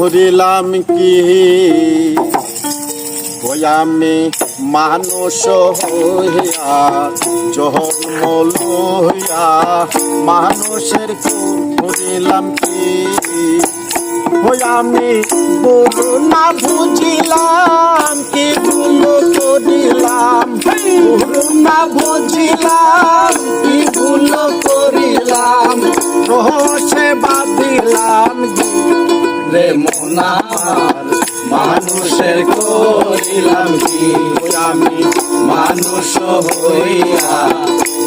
ভরিলাম কি? আমি মানুষ হইয়া জন্ম লইয়া মানুষের ভরিলাম কি? আমি বলু না, বুঝিলাম কি ভুল করিলাম না, বুঝিলাম রে মনার, মানুষের করিলাম কি? আমি মানুষ হইয়া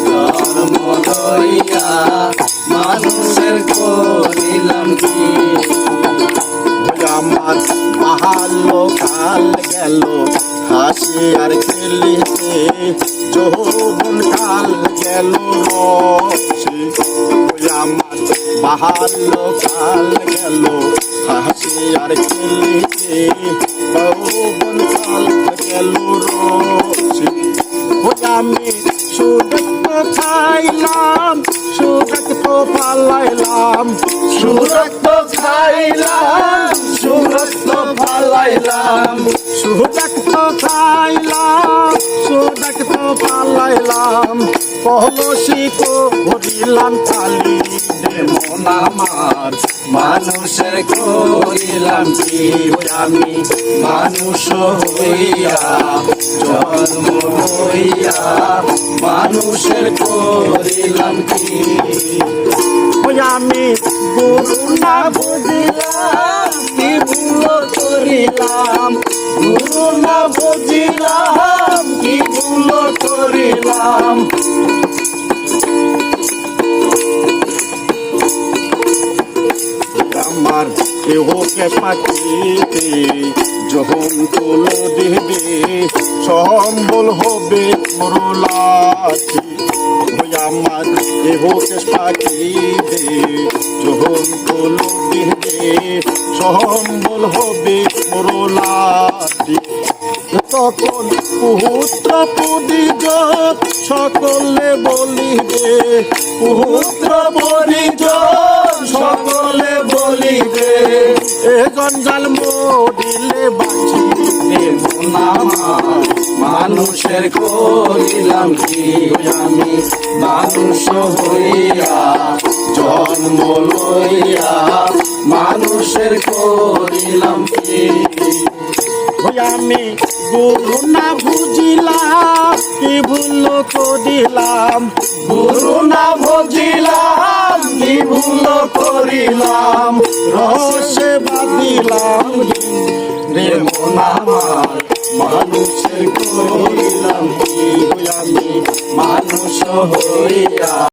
জন্ম লইয়া, মানুষের করিলাম কি? আমার বাহালো কাল গেল, হাসি আর খেলিতে যৌবন কাল গেল আমার বাহালো কাল গেল হাসি আর খেলিতে যৌবন কাল গেল রসে ওই আমি পালাইলাম সুরক্ত খাইলাম সুরক্ত ফালাইলাম সুরক্ত খাইলাম সুরক্ত পালাইলাম। কলসি করিলাম রে মন আমার। মানুষের করিলাম কি আমি। মানুষ হইয়া, জন্ম হইয়া, মানুষের করিলাম কি আমি গুরু না বুঝিলাম করিলাম। গুরু না বুঝিলাম আমার কেহকে পাখিতে যখন তুলো দিবে সম্বল হবে মরলাছি আমার পাখিতে যখন তুলো দিবে সম্বল হবে মরলাছি তখন পুত্র পুদিজ সকলে বলিবে, পুত্র বলিবে এ বাঁচিবে মানুষের করিলাম কি আমি মানুষ হইয়া, জন্ম লইয়া। মানুষের করিলাম কি? আমি গুরু না বুঝিলাম কি ভুল করিলাম? গুরু না বুঝিলাম কি ভুল করিলাম? রহস্যে বাদিলাম রে মন আমার মানুষের করিলাম আমি? মানুষ হইয়া